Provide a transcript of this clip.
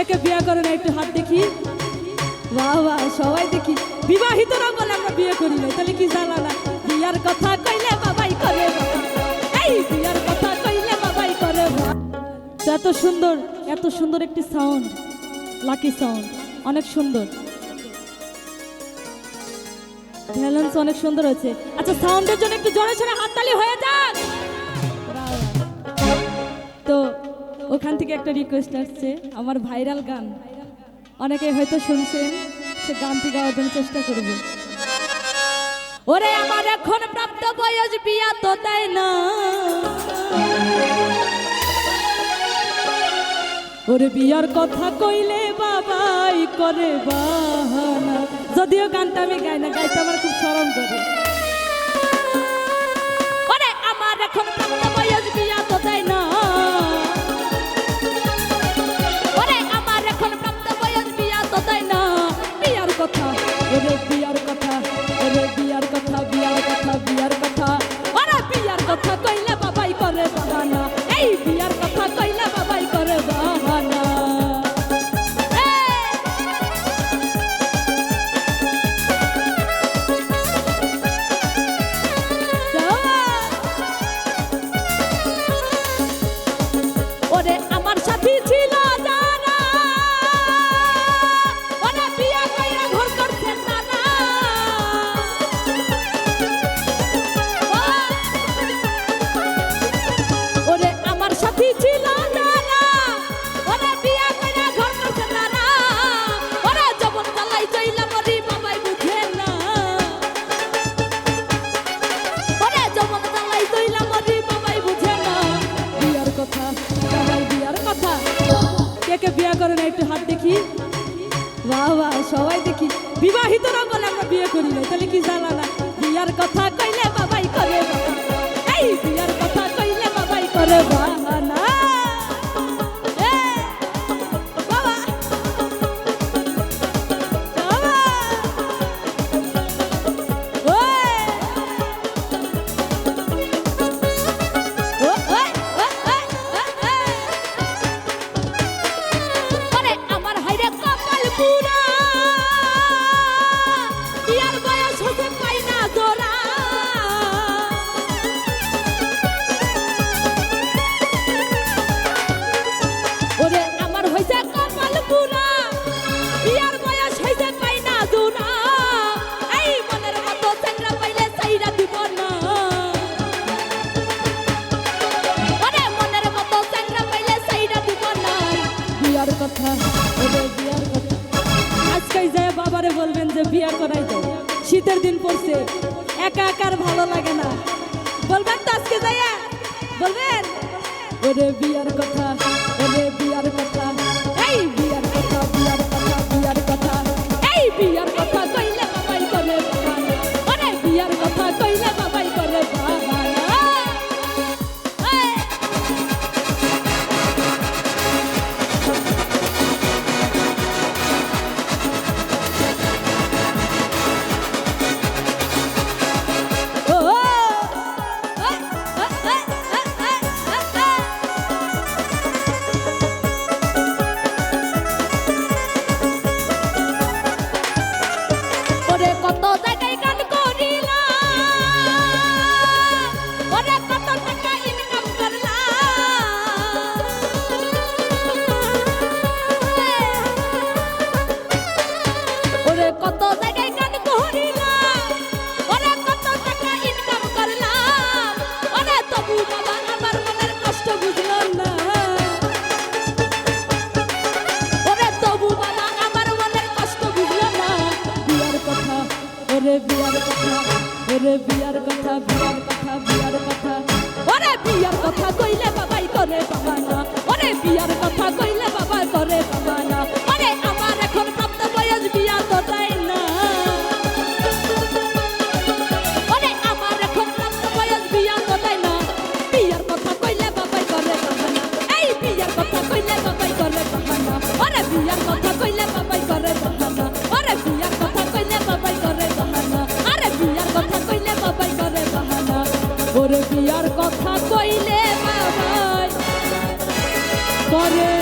কে কে বিয়ে করে না, একটু হাত দেখি। বাহ সবাই দেখি। বিবাহিতরা বলে আমরা বিয়ে করি না তাহলে কি জানা না? বিয়ার কথা কইলে বাবাই করে এই বিয়ার কথা কইলে বাবাই করে এত সুন্দর এত সুন্দর একটি সাউন্ড লাকি সাউন্ড অনেক সুন্দর। ব্যালেন্স অনেক সুন্দর হয়েছে। আচ্ছা সাউন্ডের জন্য একটু জোরে সোরে হাততালি হয়ে যাক। ওখান থেকে একটা রিকোয়েস্ট আসছে, আমার ভাইরাল গান। অনেকে হয়তো শুনছেন, সে গানটি গাওয়ার জন্য চেষ্টা করব। ওরে আমার এখন প্রাপ্ত বয়স, বিয়া তো দেয় না। ওরে বিয়ার কথা কইলে বাবাই করে বাহানা। যদিও গানটা আমি গাই না, গাইতে আমার খুব শরম করে। ওরে আমার এখন প্রাপ্ত বয়স বাহ সবাই দেখি বিবাহিতরা বলে আমরা বিয়ে করি না তাহলে কি জানা না? বিয়ার কথা কইলে বাবাই করে। এই বিয়ার কথা কইলে বাবাই করে বাহানা এই, কথা, ওদের বিয়ার কথা। আজকে যায় বাবারে বলবেন যে বিয়া করাই দেয় শীতের দিন পড়ছে, একা একার ভালো লাগে না। বলবেন তো আজকে যাইয়া, বলবেন? ওরে বিয়ার কথা ওরে কথা বিয়ার কথা বিয়ার কথা। ওরে বিয়ার কথা ওরে বিয়ার কথা কইলে পরে